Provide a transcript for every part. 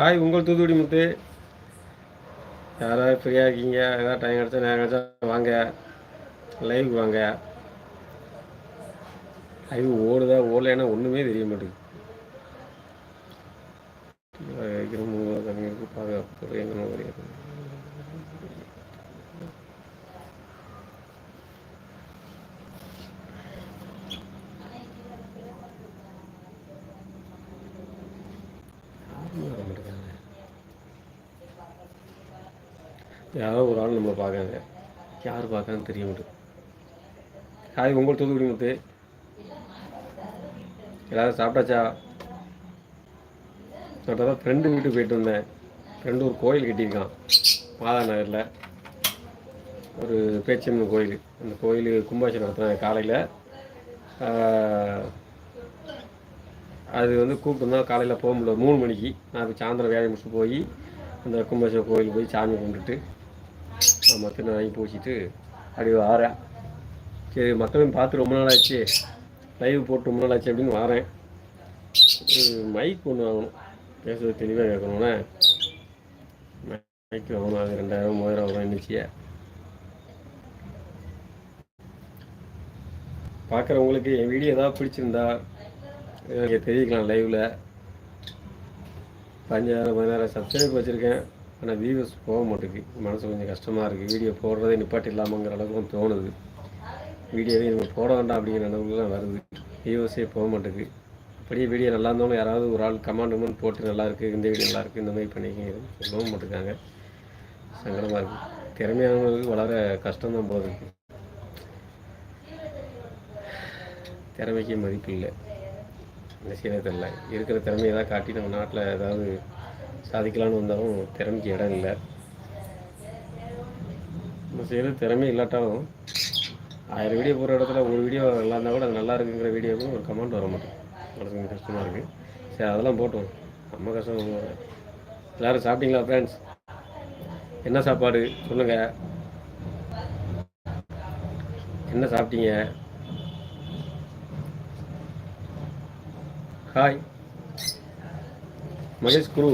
Hi உங்கள் தூத்துக்குடி முத்து. யாராவது ஃப்ரீயாக இருக்கீங்க? ஏதாவது டைம் கிடச்சா நேரம் கிடச்சா வாங்க. லைவுக்கு வாங்க. லைவ் ஓடுதா ஓடலைன்னா ஒன்றுமே தெரிய மாட்டேங்குது. பாதுகாப்பு எங்கே வருகிறது யாரோ ஒரு ஆள் நம்மளை பார்க்காங்க யார் பார்க்கான்னு தெரிய மாட்டேங்குது. ஹாய் உங்கள் தூத்துக்குடி முத்து. எல்லோரும் சாப்பிட்டாச்சா? நான் தான் ஃப்ரெண்டு வீட்டுக்கு போயிட்டு வந்தேன். ஃப்ரெண்டு ஒரு கோயில் கட்டியிருக்கான். மாதா நகரில். ஒரு பேச்சம்மன் கோயில். அந்த கோயில் கும்பாபிஷேகம் நடத்துனாங்க காலையில். அது வந்து கூப்பிட்டு காலையில் போக முடியல. மூணு மணிக்கு. நான் இப்போ சாயந்தரம் வேலையை முடிச்சு போய் அந்த கும்பாபிஷேகம் கோயில் போய் சாமி கும்பிட்டுட்டு மற்ற வாங்கி பூச்சிட்டு அப்படி வரேன் சரி மக்களும் பார்த்து ரொம்ப நாள் ஆச்சு லைவ் போட்டு ரொம்ப நாள் ஆச்சு அப்படின்னு வரேன் மைக் ஒன்று வாங்கணும். பேசுறது தெளிவாக கேட்கணும்னே மைக் வாங்கணும் அது ரெண்டாயிரம் மூவாயிரம் வரும் இருந்துச்சு பார்க்குறவங்களுக்கு என் வீடியோ ஏதாவது பிடிச்சிருந்தா எனக்கு தெரிவிக்கலாம் லைவில் பதினஞ்சாயிரம் பதினாயிரம் சப்ஸ்கிரைப் வச்சுருக்கேன். ஆனால் வியூவர்ஸ் போக மாட்டேங்குது. மனசு கொஞ்சம் கஷ்டமாக இருக்குது வீடியோ போடுறதே நிப்பாட்டி இல்லாமங்கிற அளவுக்கு தோணுது வீடியோவே நம்ம போட வேண்டாம் அப்படிங்கிற அளவுக்குலாம் வருது. வியூவர்ஸே போக மாட்டேங்குது. அப்படியே வீடியோ நல்லா இருந்தாலும் யாராவது ஒரு ஆள் கமாண்ட் கமெண்ட் போட்டு நல்லாயிருக்கு இந்த வீடியோ நல்லாயிருக்கு இந்த மாதிரி பண்ணிக்கிறது சொல்லவும் மாட்டேங்காங்க. சங்கடமாக இருக்குது திறமையானவங்களுக்கு வளர கஷ்டம்தான் போகுது திறமைக்கு மதிப்பு இல்லை. இந்த செய்யறது இல்லை இருக்கிற திறமையை தான் காட்டி நம்ம நாட்டில் ஏதாவது சாதிக்கலாம்னு வந்தாலும் திறமைக்கு இடம் இல்லை. நம்ம செய்கிற திறமை இல்லாட்டாலும் ஆயிரம் வீடியோ போகிற இடத்துல ஒரு வீடியோ நல்லா இருந்தால் கூட அது நல்லா இருக்குங்கிற வீடியோவுக்கும் ஒரு கமெண்ட் வர மாட்டோம் மனசுக்கு கொஞ்சம் கஷ்டமாக இருக்குது சரி அதெல்லாம் போட்டோம். நம்ம கஷ்டம். எல்லோரும் எல்லாரும் சாப்பிட்டீங்களா ஃப்ரெண்ட்ஸ் என்ன சாப்பாடு? சொல்லுங்கள் என்ன சாப்பிட்டீங்க? ஹாய் மகேஷ் குரு.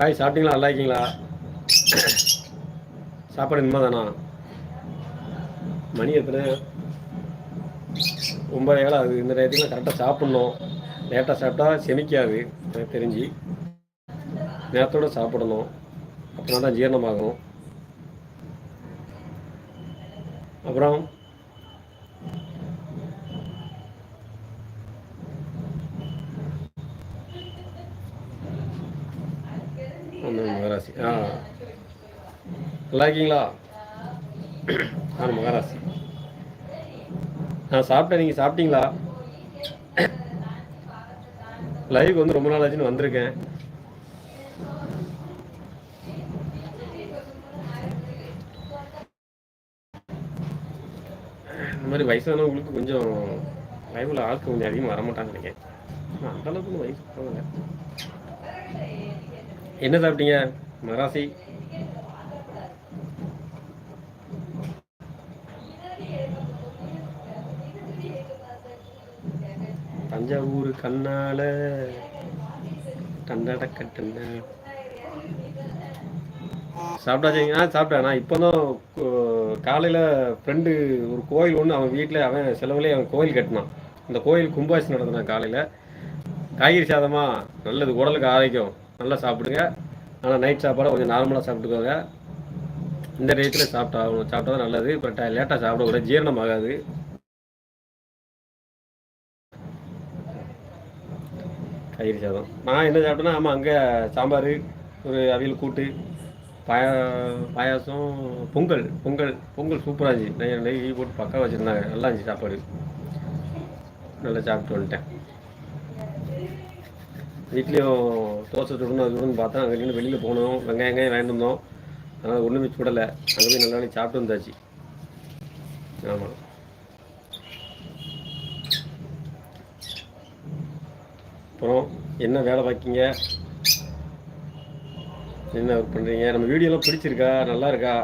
ஹாய் சாப்பிட்டீங்களா? நல்லா இருக்கீங்களா? சாப்பாடு இனிமே தானா மணி எத்தனை ஒம்பது ஏழு ஆகுது. இந்த நேரத்துக்கு கரெக்டாக சாப்பிட்ணும். லேட்டாக சாப்பிட்டா செமிக்காது. எனக்கு தெரிஞ்சு. நேரத்தோட சாப்பிடணும். அப்படின்னா தான் ஜீரணமாகும். அப்புறம் ஒன்று மகராசி. ஆ. நல்லா இருக்கீங்களா? நான் மகராசி. நான் சாப்பிட்டேன். நீங்கள் சாப்பிட்டீங்களா? லைவ் வந்து ரொம்ப நாள் ஆச்சுன்னு வந்திருக்கேன். இந்த மாதிரி வயசானவங்களுக்கு கொஞ்சம் லைவில் ஆட்கள் கொஞ்சம் அதிகமாக வரமாட்டாங்க நினைக்கிறேன். ஆனா, அந்த அளவுக்கு ஒண்ணும் வயசு போகல. என்ன சாப்பிட்டீங்க? மராசி. தஞ்சாவூர் கண்ணால. டண்டட கட்டுன சாப்பிட்டாச்சிங்க ஆ சாப்பிட்டேன். நான் இப்போ தான் காலையில் ஃப்ரெண்டு ஒரு கோயில் ஒன்று அவன் வீட்டில் அவன் செலவுலேயே அவன் கோயில் கட்டினான். அந்த கோயில் கும்பாசி நடத்தினான் காலையில். காய்கறி சாதமா நல்லது உடலுக்கு ஆரோக்கியம். நல்லா சாப்பிடுங்க. ஆனால் நைட் சாப்பாடை கொஞ்சம் நார்மலாக சாப்பிட்டுக்கோங்க. இந்த டயத்தில் சாப்பிட்டா சாப்பிட்டா தான் நல்லது. இப்போ லேட்டாக சாப்பிடக்கூடாது ஜீரணம் ஆகாது. காய்கறி சாதம். நான் என்ன சாப்பிட்டேன்னா ஆமாம் அங்கே சாம்பார் ஒரு அவியல் கூட்டு பாயா பாயாசம் பொங்கல் பொங்கல் பொங்கல் சூப்பராக இருந்துச்சு. நெய் நெய் போட்டு பக்கம் வச்சுருந்தாங்க. நல்லா இருந்துச்சு சாப்பாடு. நல்லா சாப்பிட்டு வந்துட்டேன். வீட்லேயும் தோசை சுடணும் அது சுடணும் பார்த்தா அங்கே வெளியில் போனோம். வெங்காயம் வெங்காயம் வாங்கிட்டு வந்தோம். அதனால் ஒன்றுமே சுடலை அங்கே போய் நல்லா சாப்பிட்டு வந்தாச்சு. ஆமாம் அப்புறம் என்ன வேலை பார்க்கீங்க என்ன ஒர்க் பண்ணுறீங்க நம்ம வீடியோலாம் பிடிச்சிருக்கா? நல்லா இருக்கா?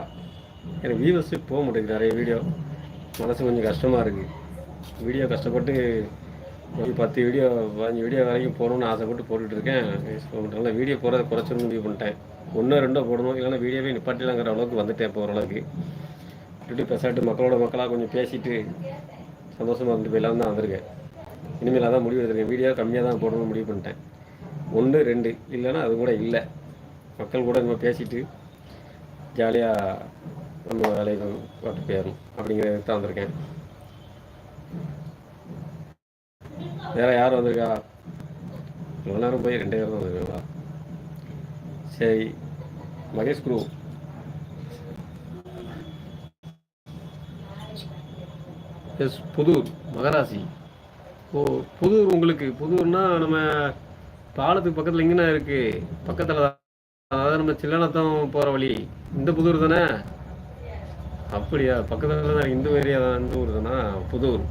எனக்கு வியூவர்ஸே போக மாட்டேங்குது நிறைய வீடியோ மனசு கொஞ்சம் கஷ்டமாக இருக்குது வீடியோ கஷ்டப்பட்டு பத்து வீடியோ பதினஞ்சு வீடியோ வரைக்கும் போகணும்னு ஆசைப்பட்டு போட்டுட்டு இருக்கேன். நல்லா வீடியோ போகிறத குறைச்சணும்னு முடிவு பண்ணிட்டேன். ஒன்றோ ரெண்டோ போடணும். இல்லைன்னா வீடியோவே நிப்பாட்டிலாங்கிற அளவுக்கு வந்துட்டேன் போகிற அளவுக்கு இப்படி பேசாட்டு மக்களோட மக்களாக கொஞ்சம் பேசிட்டு சந்தோஷமாக இருந்துட்டு போயிடலாம் தான் வந்திருக்கேன். இனிமேல் அதான் முடிவு எடுத்துருக்கேன். வீடியோ கம்மியாக தான் போடணும்னு முடிவு பண்ணிட்டேன். ஒன்று ரெண்டு இல்லைன்னா அது கூட இல்லை. மக்கள் கூட நம்ம பேசிட்டு ஜாலியாக நம்ம வேலையை பார்த்து போயிடணும். அப்படிங்கிறது தான் வந்திருக்கேன். வேற யார் வந்திருக்கா இவ்வளோ நேரம் போய் ரெண்டே பேர் தான் வந்திருக்காங்களா சரி மகேஷ் குரு. எஸ் புதூர் மகராசி. ஓ புதூர் உங்களுக்கு புதூர்னா நம்ம பாலத்துக்கு பக்கத்தில் இங்கேனா இருக்கு. பக்கத்தில் அதாவது நம்ம சில்லனத்தம் போகிற வழி. இந்த புதூர் தானே? அப்படியா பக்கத்தில் தான் இந்த ஏரியா தான் இந்த ஊர் தானே? புதூர்.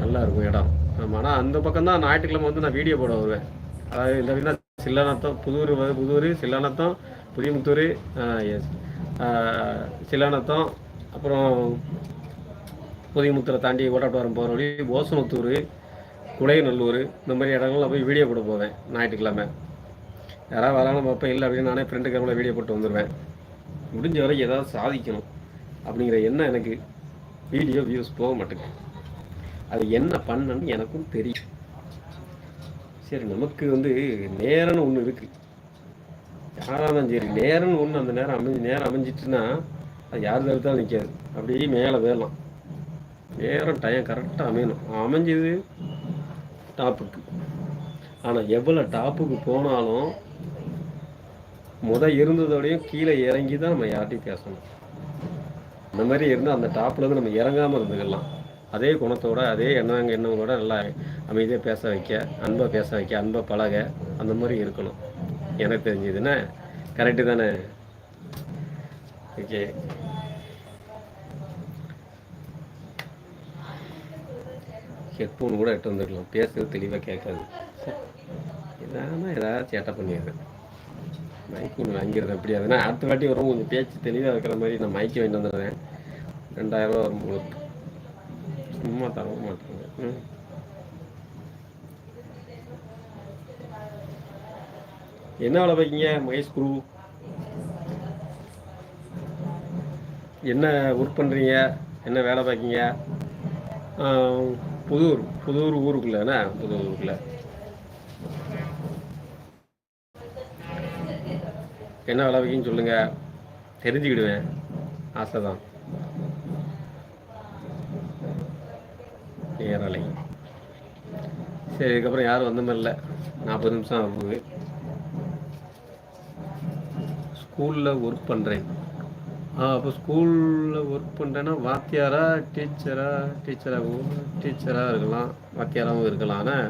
நல்லா இருக்கும் இடம். ஆமாம் ஆனால் அந்த பக்கம் தான் ஞாயிற்றுக்கிழமை வந்து நான் வீடியோ போட வருவேன். அதாவது இந்த வீடு சில்லானத்தம் புதூர் புதூர் சில்லானத்தம் புதியமுத்தூர் எஸ் சில்லானத்தம் அப்புறம் புதியமுத்தூரை தாண்டி ஓட்டாட்டுவாரம் போகிற வழி ஓசனத்தூர் குலைநல்லூர் இந்த மாதிரி இடங்கள்லாம் போய் வீடியோ போட போவேன் ஞாயிற்றுக்கிழமை. யாராவது வராமல் பார்ப்பேன் இல்லை அப்படின்னு நானே ஃப்ரெண்டுக்கு கூட வீடியோ போட்டு வந்துடுவேன் முடிஞ்ச வரைக்கும் ஏதாவது சாதிக்கணும் அப்படிங்கிற எண்ணம் எனக்கு. வீடியோ வியூஸ் போக மாட்டேங்குது. அது என்ன பண்ணணும்னு எனக்கும் தெரியும். சரி நமக்கு வந்து நேரம்னு ஒன்று இருக்குது யாராலும் சரி நேரம்னு ஒன்று அந்த நேரம் அமைஞ்சு நேரம் அமைஞ்சிட்டுன்னா அது யார் தடுத்தாலும் நிற்காது அப்படியே மேலே வேலாம் நேரம் டைம் கரெக்டாக அமையணும். அமைஞ்சது டாப்புக்கு ஆனால் எவ்வளோ டாப்புக்கு போனாலும் முத இருந்ததோடையும் கீழே இறங்கி தான் நம்ம யார்ட்டையும் பேசணும். அந்த மாதிரி இருந்து அந்த டாப்பில் இருந்து நம்ம இறங்காமல் இருந்துக்கலாம். அதே குணத்தோட அதே எண்ணங்க எண்ணங்களோட நல்லா அமைதியாக பேச வைக்க அன்பாக பேச வைக்க அன்பாக பழக அந்த மாதிரி இருக்கணும். எனக்கு தெரிஞ்சதுன்னா கரெக்டு தானே? ஓகே ஹெட்ஃபோன் கூட எட்டு வந்துருக்கலாம். பேசுறது தெளிவாக கேட்காது. இதான ஏதாவது சேட்டை பண்ணிடுறேன் மைக் ஒன்று வாங்கிடுறேன் எப்படி அடுத்த வாட்டி வரும் கொஞ்சம் பேச்சு தெளிவாக இருக்கிற மாதிரி நான் மைக்கு வாங்கிட்டு வந்துடுறேன். ரெண்டாயிரம் ரூபா வரும் உங்களுக்கு சும்மா தர மாட்டாங்க ம். என்ன வேலை பார்க்கீங்க மகேஷ் குரு? என்ன ஒர்க் பண்ணுறீங்க என்ன வேலை பார்க்கீங்க? புதூர் புதூர் ஊருக்குள்ளேண்ணா புதூர் ஊருக்குள்ள. என்ன வேலை வைக்கின்னு சொல்லுங்கள் தெரிஞ்சுக்கிடுவேன். ஆசை தான் நேரலை சரி இதுக்கப்புறம் யாரும் வந்த மாதிரி இல்லை. நாற்பது நிமிஷம் ஆகுது. ஸ்கூலில் ஒர்க் பண்ணுறேன் ஆ அப்போ ஸ்கூலில் ஒர்க் பண்ணுறேன்னா வாத்தியாரா டீச்சரா? டீச்சராகவும் டீச்சராக இருக்கலாம். வாத்தியாராகவும் இருக்கலாம். ஆனால்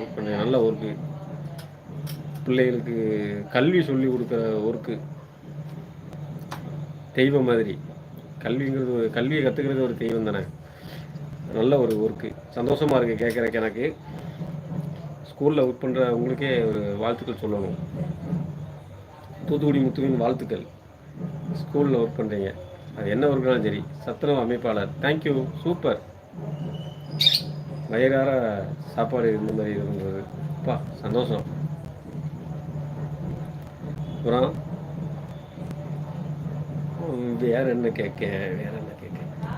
ஒர்க் நல்ல ஒர்க்கு பிள்ளைகளுக்கு கல்வி சொல்லி கொடுக்குற ஒர்க்கு தெய்வம் மாதிரி. கல்விங்கிறது ஒரு கல்வியை கற்றுக்கிறது ஒரு தெய்வம் தானே. நல்ல ஒரு ஒர்க்கு சந்தோஷமாக இருக்குது கேட்குறக்கு எனக்கு. ஸ்கூலில் ஒர்க் பண்ணுற உங்களுக்கே ஒரு வாழ்த்துக்கள் சொல்லணும். தூத்துக்குடி முத்துவின் வாழ்த்துக்கள். ஸ்கூலில் ஒர்க் பண்ணுறீங்க அது என்ன ஒர்க்னாலும் சரி சத்துணவு அமைப்பாளர். தேங்க்யூ சூப்பர் வயிறார சாப்பாடு இந்த மாதிரி இருந்தது. அப்பா சந்தோஷம். அப்புறம் வேறு என்ன கேட்க வேறு என்ன கேட்க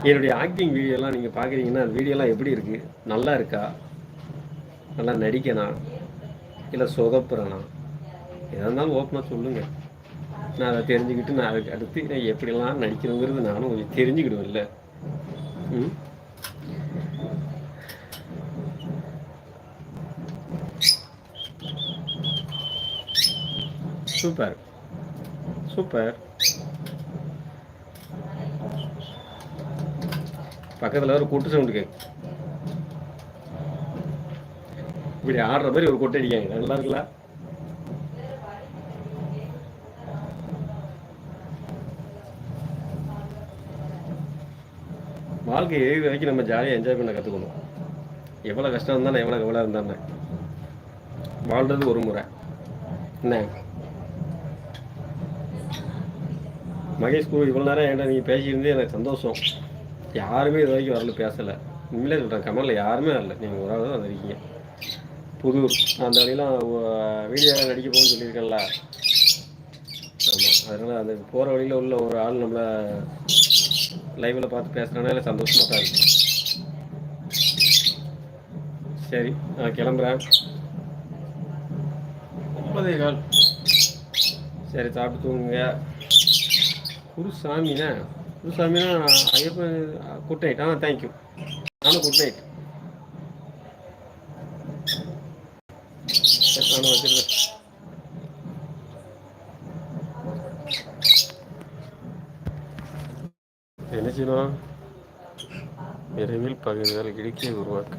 என்னுடைய ஆக்டிங் வீடியோலாம் நீங்கள் பார்க்குறீங்கன்னா அந்த வீடியோலாம் எப்படி இருக்குது நல்லா இருக்கா? நல்லா நடிக்கனா? இல்லை சொதப்புறனா எதா இருந்தாலும் ஓப்பனாக சொல்லுங்கள் நான் அதை தெரிஞ்சுக்கிட்டு நான் அதுக்கு அடுத்து நான் எப்படிலாம் நடிக்கணுங்கிறது நானும் கொஞ்சம் இல்லை ம்? சூப்பர். சூப்பர். பக்கத்தில் ஒரு கொட்டு சவுண்டு கேட்கு இப்படி ஆடுற மாதிரி ஒரு கொட்டை அடிக்காங்க. நல்லா இருக்குல்ல? வாழ்க்கை எழுதி வரைக்கும் நம்ம ஜாலியாக என்ஜாய் பண்ண கற்றுக்கணும் எவ்வளோ கஷ்டம் இருந்தாலும் எவ்வளோ கவலை இருந்தாலும். வாழ்றது ஒரு முறை. என்ன? மகேஷ் குரு இவ்வளோ நேரம் என்கிட்ட நீங்கள் பேசியிருந்தே எனக்கு சந்தோஷம். யாருமே இது வரைக்கும் வரல பேசலை. உண்மையிலே சொல்கிறேன் கமலில் யாருமே வரல. நீங்கள் ஒரு ஆள் தான் வந்திருக்கீங்க. புதூர் அந்த வழியெலாம் வீடியோவில் நடிக்க போகணும்னு சொல்லியிருக்கேன்ல. ஆமாம் அதனால் அந்த போகிற வழியில் உள்ள ஒரு ஆள் நம்மளை லைவில் பார்த்து பேசுகிறனால சந்தோஷமாக தான் இருக்கு. சரி நான் கிளம்புறேன். ஒன்பதே கால். சரி சாப்பிட்டு தூங்குங்க. குருசாமிண்ணா குருசாமினா ஐயப்பன் குட் நைட் ஆ தேங்க்யூ நானும் குட் நைட் நானும் வச்சிருக்கேன். என்ன செய்யணும்? விரைவில் பகிர்ந்தால் இடுக்கியை உருவாக்கு.